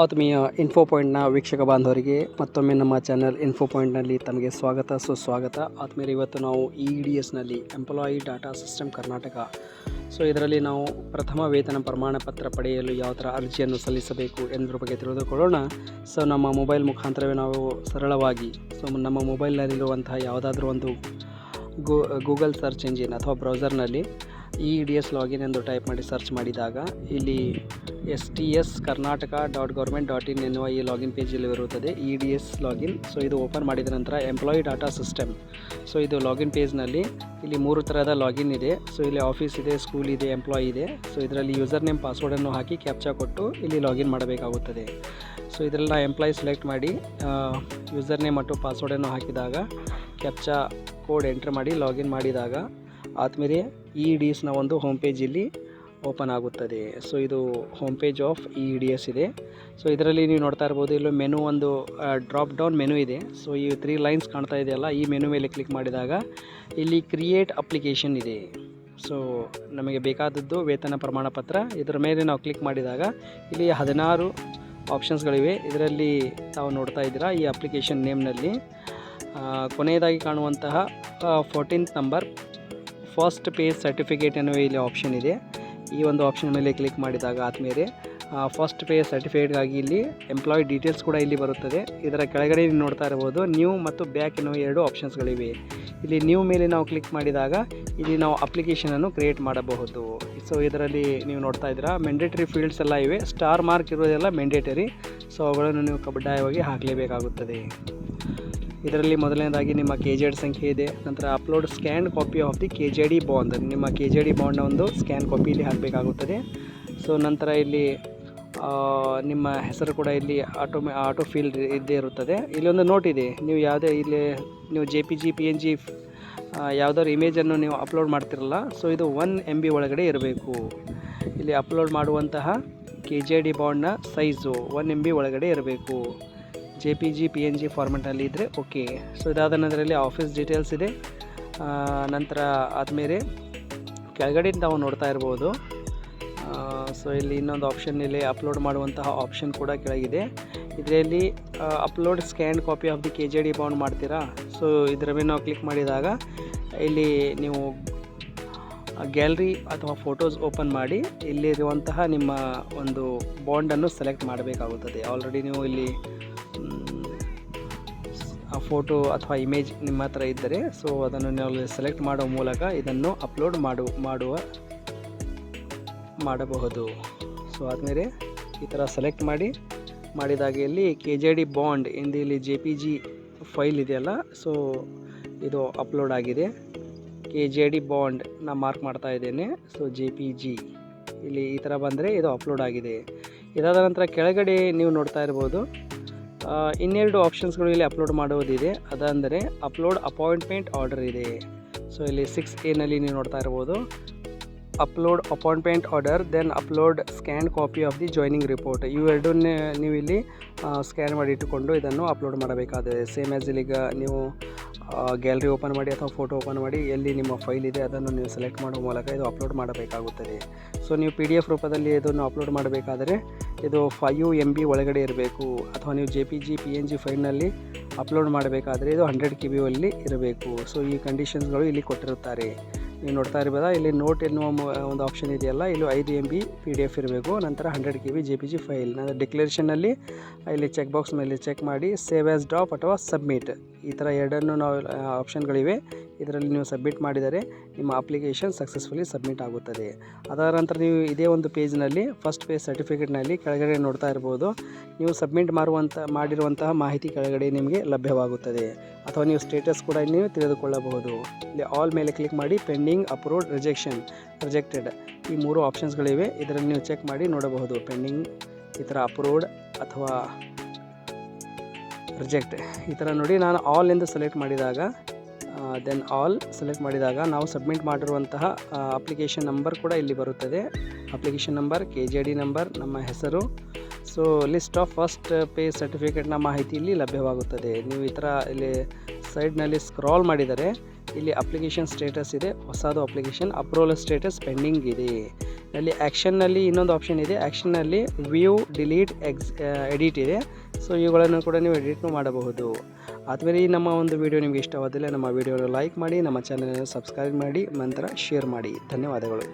ಆತ್ಮೀಯ ಇನ್ಫೋ ಪಾಯಿಂಟ್ನ ವೀಕ್ಷಕ ಬಾಂಧವರಿಗೆ ಮತ್ತೊಮ್ಮೆ ನಮ್ಮ ಚಾನಲ್ ಇನ್ಫೋ ಪಾಯಿಂಟ್ನಲ್ಲಿ ತಮಗೆ ಸ್ವಾಗತ, ಸುಸ್ವಾಗತ. ಆತ್ಮೀಯರು, ಇವತ್ತು ನಾವು E D ಎಸ್ನಲ್ಲಿ employee data system Karnataka. So ಇದರಲ್ಲಿ ನಾವು ಪ್ರಥಮ ವೇತನ ಪ್ರಮಾಣ ಪತ್ರ ಪಡೆಯಲು ಯಾವ ಥರ ಅರ್ಜಿಯನ್ನು ಸಲ್ಲಿಸಬೇಕು ಎಂದ್ರ ಬಗ್ಗೆ ತಿಳಿದುಕೊಳ್ಳೋಣ. ಸೊ ನಮ್ಮ ಮೊಬೈಲ್ ಮುಖಾಂತರವೇ ನಾವು ಸರಳವಾಗಿ ಸೊ ನಮ್ಮ ಮೊಬೈಲ್ನಲ್ಲಿರುವಂತಹ ಯಾವುದಾದ್ರೂ ಒಂದು ಗೂಗಲ್ ಸರ್ಚ್ ಇಂಜಿನ್ ಅಥವಾ ಬ್ರೌಸರ್ನಲ್ಲಿ ಇ ಡಿ ಎಸ್ ಲಾಗಿನ್ ಎಂದು ಟೈಪ್ ಮಾಡಿ ಸರ್ಚ್ ಮಾಡಿದಾಗ ಇಲ್ಲಿ S T S Karnataka dot government dot in ಎನ್ನುವ ಈ ಲಾಗಿನ್ ಪೇಜಲ್ಲಿ ಇರುತ್ತದೆ E D S login so ಇದು ಓಪನ್ ಮಾಡಿದ ನಂತರ ಎಂಪ್ಲಾಯಿ ಡಾಟಾ ಸಿಸ್ಟಮ್ ಸೊ ಇದು ಲಾಗಿನ್ ಪೇಜ್ನಲ್ಲಿ ಇಲ್ಲಿ ಮೂರು ಥರದ ಲಾಗಿನ್ ಇದೆ. ಸೊ ಇಲ್ಲಿ ಆಫೀಸ್ ಇದೆ ಸ್ಕೂಲ್ ಇದೆ ಎಂಪ್ಲಾಯಿ ಇದೆ. ಸೊ ಇದರಲ್ಲಿ ಯೂಸರ್ ನೇಮ್ ಪಾಸ್ವರ್ಡನ್ನು ಹಾಕಿ ಕ್ಯಾಪ್ಚಾ ಕೊಟ್ಟು ಇಲ್ಲಿ ಲಾಗಿನ್ ಮಾಡಬೇಕಾಗುತ್ತದೆ. ಸೊ ಇದರಲ್ಲಿ ನಾವು ಎಂಪ್ಲಾಯಿ ಸೆಲೆಕ್ಟ್ ಮಾಡಿ ಯೂಸರ್ ನೇಮ್ ಮತ್ತು ಪಾಸ್ವರ್ಡನ್ನು ಹಾಕಿದಾಗ ಕ್ಯಾಪ್ಚಾ ಕೋಡ್ ಎಂಟ್ರ್ ಮಾಡಿ ಲಾಗಿನ್ ಮಾಡಿದಾಗ ಆದಮೇಲೆ ಇ ಡಿ ಎಸ್ನ ಒಂದು ಹೋಮ್ ಪೇಜ್ ಇಲ್ಲಿ ಓಪನ್ ಆಗುತ್ತದೆ. ಸೊ ಇದು home page of E D S ಇದೆ. ಸೊ ಇದರಲ್ಲಿ ನೀವು ನೋಡ್ತಾ ಇರ್ಬೋದು ಇಲ್ಲಿ ಮೆನು ಒಂದು ಡ್ರಾಪ್ ಡೌನ್ ಮೆನು ಇದೆ. ಸೊ ಈ ತ್ರೀ ಲೈನ್ಸ್ ಕಾಣ್ತಾ ಇದೆಯಲ್ಲ ಈ ಮೆನು ಮೇಲೆ ಕ್ಲಿಕ್ ಮಾಡಿದಾಗ ಇಲ್ಲಿ ಕ್ರಿಯೇಟ್ ಅಪ್ಲಿಕೇಶನ್ ಇದೆ. ಸೊ ನಮಗೆ ಬೇಕಾದದ್ದು ವೇತನ ಪ್ರಮಾಣ ಪತ್ರ. ಇದರ ಮೇಲೆ ನಾವು ಕ್ಲಿಕ್ ಮಾಡಿದಾಗ ಇಲ್ಲಿ ಹದಿನಾರು ಆಪ್ಷನ್ಸ್ಗಳಿವೆ ಇದರಲ್ಲಿ ತಾವು ನೋಡ್ತಾ ಇದ್ದೀರಾ ಈ ಅಪ್ಲಿಕೇಶನ್ ನೇಮ್ನಲ್ಲಿ ಕೊನೆಯದಾಗಿ ಕಾಣುವಂತಹ fourteenth number first page certificate ಎನ್ನುವ ಇಲ್ಲಿ ಆಪ್ಷನ್ ಇದೆ. ಈ ಒಂದು ಆಪ್ಷನ್ ಮೇಲೆ ಕ್ಲಿಕ್ ಮಾಡಿದಾಗ ಆದಮೇಲೆ ಫಸ್ಟ್ ಪೇ ಸರ್ಟಿಫಿಕೇಟ್ಗಾಗಿ ಇಲ್ಲಿ ಎಂಪ್ಲಾಯ್ ಡೀಟೇಲ್ಸ್ ಕೂಡ ಇಲ್ಲಿ ಬರುತ್ತದೆ. ಇದರ ಕೆಳಗಡೆ ನೀವು ನೋಡ್ತಾ ಇರ್ಬೋದು ನ್ಯೂ ಮತ್ತು ಬ್ಯಾಕ್ ಎನ್ನುವ ಎರಡು ಆಪ್ಷನ್ಸ್ಗಳಿವೆ ಇಲ್ಲಿ ನ್ಯೂ ಮೇಲೆ ನಾವು ಕ್ಲಿಕ್ ಮಾಡಿದಾಗ ಇಲ್ಲಿ ನಾವು ಅಪ್ಲಿಕೇಶನನ್ನು ಕ್ರಿಯೇಟ್ ಮಾಡಬಹುದು. ಸೊ ಇದರಲ್ಲಿ ನೀವು ನೋಡ್ತಾ ಇದ್ದೀರಾ ಮೆಂಡೇಟರಿ ಫೀಲ್ಡ್ಸ್ ಎಲ್ಲ ಇವೆ. ಸ್ಟಾರ್ ಮಾರ್ಕ್ ಇರೋದೆಲ್ಲ ಮೆಂಡೇಟರಿ ಸೊ ಅವುಗಳನ್ನು ನೀವು ಕಡ್ಡಾಯವಾಗಿ ಹಾಕಲೇಬೇಕಾಗುತ್ತದೆ. ಇದರಲ್ಲಿ ಮೊದಲನೇದಾಗಿ ನಿಮ್ಮ ಕೆ ಜೆ ಡಿ ಸಂಖ್ಯೆ ಇದೆ, ನಂತರ upload scan copy of the K J D bond ನಿಮ್ಮ ಕೆ ಜೆ ಡಿ ಬಾಂಡ್ನ ಒಂದು ಸ್ಕ್ಯಾನ್ ಕಾಪಿ ಇಲ್ಲಿ ಹಾಕಬೇಕಾಗುತ್ತದೆ. ಸೊ ನಂತರ ಇಲ್ಲಿ ನಿಮ್ಮ ಹೆಸರು ಕೂಡ ಇಲ್ಲಿ ಆಟೋ ಆಟೋ ಫೀಲ್ ಇದ್ದೇ ಇರುತ್ತದೆ. ಇಲ್ಲಿ ಒಂದು ನೋಟ್ ಇದೆ, ನೀವು ಯಾವುದೇ ಇಲ್ಲಿ, ನೀವು J P G P N G ಯಾವುದಾದ್ರು ಇಮೇಜನ್ನು ನೀವು ಅಪ್ಲೋಡ್ ಮಾಡ್ತಿರಲ್ಲ ಸೊ ಇದು ಒನ್ ಎಂ ಬಿ ಒಳಗಡೆ ಇರಬೇಕು. ಇಲ್ಲಿ ಅಪ್ಲೋಡ್ ಮಾಡುವಂತಹ ಕೆ ಜೆ ಡಿ ಬಾಂಡ್ನ ಸೈಜು ಒನ್ ಎಂ ಬಿ ಒಳಗಡೆ ಇರಬೇಕು. J P G P N G ಫಾರ್ಮೆಟಲ್ಲಿ ಇದ್ದರೆ ಓಕೆ ಸೊ ಇದಾದ ನಂತರದಲ್ಲಿ ಆಫೀಸ್ ಡೀಟೇಲ್ಸ್ ಇದೆ. ನಂತರ ಆದಮೇಲೆ ಕೆಳಗಡೆ ನಾವು ನೋಡ್ತಾ ಇರ್ಬೋದು. ಸೊ ಇಲ್ಲಿ ಇನ್ನೊಂದು ಆಪ್ಷನ್ ಇಲ್ಲಿ ಅಪ್ಲೋಡ್ ಮಾಡುವಂತಹ ಆಪ್ಷನ್ ಕೂಡ ಕೆಳಗಿದೆ. ಇದರಲ್ಲಿ upload scan copy of the K J D bond ಮಾಡ್ತೀರಾ? ಸೊ ಇದರ ಮೇಲೆ ನಾವು ಕ್ಲಿಕ್ ಮಾಡಿದಾಗ ಇಲ್ಲಿ ನೀವು ಗ್ಯಾಲರಿ ಅಥವಾ ಫೋಟೋಸ್ ಓಪನ್ ಮಾಡಿ ಇಲ್ಲಿರುವಂತಹ ನಿಮ್ಮ ಒಂದು ಬಾಂಡನ್ನು ಸೆಲೆಕ್ಟ್ ಮಾಡಬೇಕಾಗುತ್ತದೆ. ಆಲ್ರೆಡಿ ನೀವು ಇಲ್ಲಿ ಫೋಟೋ ಅಥವಾ ಇಮೇಜ್ ನಿಮ್ಮ ಹತ್ರ ಇದ್ದರೆ, ಸೊ ಅದನ್ನು ನಾವು ಸೆಲೆಕ್ಟ್ ಮಾಡುವ ಮೂಲಕ ಇದನ್ನು ಅಪ್ಲೋಡ್ ಮಾಡು, ಮಾಡುವ, ಮಾಡಬಹುದು. ಸೊ ಆದಮೇಲೆ ಈ ಥರ ಸೆಲೆಕ್ಟ್ ಮಾಡಿ ಮಾಡಿದಾಗ ಇಲ್ಲಿ ಕೆ ಜೆ ಡಿ ಬಾಂಡ್ ಎಂದು ಇಲ್ಲಿ ಜೆ ಪಿ ಜಿ ಫೈಲ್ ಇದೆಯಲ್ಲ, ಸೊ ಇದು ಅಪ್ಲೋಡ್ ಆಗಿದೆ. ಕೆ ಜೆ ಡಿ ಬಾಂಡ್ ನಾ ಮಾರ್ಕ್ ಮಾಡ್ತಾ ಇದ್ದೇನೆ, ಸೊ ಜೆ ಪಿ ಜಿ ಇಲ್ಲಿ ಈ ಥರ ಬಂದರೆ ಇದು ಅಪ್ಲೋಡ್ ಆಗಿದೆ. ಇದಾದ ನಂತರ ಕೆಳಗಡೆ ನೀವು ನೋಡ್ತಾ ಇರ್ಬೋದು ಇನ್ನೆರಡು ಆಪ್ಷನ್ಸ್ಗಳು ಇಲ್ಲಿ ಅಪ್ಲೋಡ್ ಮಾಡುವುದಿದೆ ಅದಂದರೆ ಅಪ್ಲೋಡ್ ಅಪಾಯಿಂಟ್ಮೆಂಟ್ ಆರ್ಡರ್ ಇದೆ. ಸೊ ಇಲ್ಲಿ ಸಿಕ್ಸ್ ಎನಲ್ಲಿ ನೀವು ನೋಡ್ತಾ ಇರ್ಬೋದು. Upload appointment order then upload scan copy of the joining report ಇವೆರಡನ್ನೇ ನೀವು ಇಲ್ಲಿ ಸ್ಕ್ಯಾನ್ ಮಾಡಿ ಇಟ್ಟುಕೊಂಡು ಇದನ್ನು ಅಪ್ಲೋಡ್ ಮಾಡಬೇಕಾದರೆ. ಸೇಮ್ ಆ್ಯಸ್ ಇಲ್ಲಿಗ ನೀವು ಗ್ಯಾಲರಿ ಓಪನ್ ಮಾಡಿ ಅಥವಾ ಫೋಟೋ ಓಪನ್ ಮಾಡಿ ಎಲ್ಲಿ ನಿಮ್ಮ ಫೈಲ್ ಇದೆ ಅದನ್ನು ನೀವು ಸೆಲೆಕ್ಟ್ ಮಾಡುವ ಮೂಲಕ ಇದು ಅಪ್ಲೋಡ್ ಮಾಡಬೇಕಾಗುತ್ತದೆ. ಸೊ ನೀವು ಪಿ ಡಿ ಎಫ್ ರೂಪದಲ್ಲಿ ಇದನ್ನು ಅಪ್ಲೋಡ್ ಮಾಡಬೇಕಾದರೆ ಇದು ಫೈವ್ ಎಂ ಬಿ ಒಳಗಡೆ ಇರಬೇಕು. ಅಥವಾ ನೀವು J P G P N G ಫೈಲ್ನಲ್ಲಿ ಅಪ್ಲೋಡ್ ಮಾಡಬೇಕಾದರೆ ಇದು ಹಂಡ್ರೆಡ್ ಕೆ ಬಿ ಅಲ್ಲಿ ಇರಬೇಕು. ಸೊ ಈ ಕಂಡೀಷನ್ಸ್ಗಳು ಇಲ್ಲಿ ಕೊಟ್ಟಿರುತ್ತಾರೆ. ನೀವು ನೋಡ್ತಾ ಇರ್ಬೋದಾ? ಇಲ್ಲಿ ನೋಟ್ ಎನ್ನುವ ಒಂದು ಆಪ್ಷನ್ ಇದೆಯಲ್ಲ, ಇಲ್ಲಿ ಐದು M B P D F ಇರಬೇಕು, ನಂತರ hundred K B J P G file ನಂತರ ಡಿಕ್ಲರೇಷನಲ್ಲಿ ಇಲ್ಲಿ ಚೆಕ್ ಬಾಕ್ಸ್ ಮೇಲೆ ಚೆಕ್ ಮಾಡಿ ಸೇವ್ ಆ್ಯಸ್ ಡ್ರಾಪ್ ಅಥವಾ ಸಬ್ಮಿಟ್ ಈ ಥರ ಎರಡನ್ನು ನಾವು ಆಪ್ಷನ್ಗಳಿವೆ ಇದರಲ್ಲಿ ನೀವು ಸಬ್ಮಿಟ್ ಮಾಡಿದರೆ ನಿಮ್ಮ ಅಪ್ಲಿಕೇಶನ್ ಸಕ್ಸಸ್ಫುಲಿ ಸಬ್ಮಿಟ್ ಆಗುತ್ತದೆ. ಅದರ ನಂತರ ನೀವು ಇದೇ ಒಂದು ಪೇಜ್ನಲ್ಲಿ ಫಸ್ಟ್ ಪೇಜ್ ಸರ್ಟಿಫಿಕೇಟ್ನಲ್ಲಿ ಕೆಳಗಡೆ ನೋಡ್ತಾ ಇರ್ಬೋದು. ನೀವು ಸಬ್ಮಿಟ್ ಮಾಡುವಂಥ ಮಾಡಿರುವಂತಹ ಮಾಹಿತಿ ಕೆಳಗಡೆ ನಿಮಗೆ ಲಭ್ಯವಾಗುತ್ತದೆ. ಅಥವಾ ನೀವು ಸ್ಟೇಟಸ್ ಕೂಡ ನೀವು ತಿಳಿದುಕೊಳ್ಳಬಹುದು. ಇಲ್ಲಿ ಆಲ್ ಮೇಲೆ ಕ್ಲಿಕ್ ಮಾಡಿ ಪೆಂಡಿಂಗ್ ಅಪ್ರೂವ್ಡ್ ರಿಜೆಕ್ಷನ್ ರಿಜೆಕ್ಟೆಡ್ ಈ ಮೂರು ಆಪ್ಷನ್ಸ್ಗಳಿವೆ ಇದರಲ್ಲಿ ನೀವು ಚೆಕ್ ಮಾಡಿ ನೋಡಬಹುದು. ಪೆಂಡಿಂಗ್ ಈ ಥರ ಅಪ್ರೂವ್ಡ್ ಅಥವಾ ರಿಜೆಕ್ಟ್ ಈ ಥರ ನೋಡಿ ನಾನು ಆಲ್ ಎಂದು ಸೆಲೆಕ್ಟ್ ಮಾಡಿದಾಗ ದೆನ್ ಆಲ್ ಸೆಲೆಕ್ಟ್ ಮಾಡಿದಾಗ ನಾವು ಸಬ್ಮಿಟ್ ಮಾಡಿರುವಂತಹ ಅಪ್ಲಿಕೇಶನ್ ನಂಬರ್ ಕೂಡ ಇಲ್ಲಿ ಬರುತ್ತದೆ. Application number K J D number ನಮ್ಮ ಹೆಸರು. So list of first pay ಸರ್ಟಿಫಿಕೇಟ್ನ ಮಾಹಿತಿ ಇಲ್ಲಿ ಲಭ್ಯವಾಗುತ್ತದೆ. ನೀವು ಈ ಥರ ಇಲ್ಲಿ ಸೈಡ್ನಲ್ಲಿ ಸ್ಕ್ರಾಲ್ ಮಾಡಿದರೆ ಇಲ್ಲಿ ಅಪ್ಲಿಕೇಶನ್ ಸ್ಟೇಟಸ್ ಇದೆ, ಹೊಸದು ಅಪ್ಲಿಕೇಶನ್ ಅಪ್ರೂವಲ್ ಸ್ಟೇಟಸ್ ಪೆಂಡಿಂಗ್ ಇದೆ. ಅಲ್ಲಿ ಆ್ಯಕ್ಷನ್ನಲ್ಲಿ ಇನ್ನೊಂದು ಆಪ್ಷನ್ ಇದೆ ಆ್ಯಕ್ಷನ್ನಲ್ಲಿ ವ್ಯೂ ಡಿಲೀಟ್ ಎಕ್ಸ್ ಎಡಿಟ್ ಇದೆ. ಸೊ ಇವುಗಳನ್ನು ಕೂಡ ನೀವು ಎಡಿಟ್ ಮಾಡಬಹುದು. ಆದಮೇಲೆ ನಮ್ಮ ಒಂದು ವಿಡಿಯೋ ನಿಮಗೆ ಇಷ್ಟವಾದಲ್ಲಿ ನಮ್ಮ ವಿಡಿಯೋನ ಲೈಕ್ ಮಾಡಿ, ನಮ್ಮ ಚಾನಲನ್ನು ಸಬ್ಸ್ಕ್ರೈಬ್ ಮಾಡಿ, ನಂತರ ಶೇರ್ ಮಾಡಿ. ಧನ್ಯವಾದಗಳು.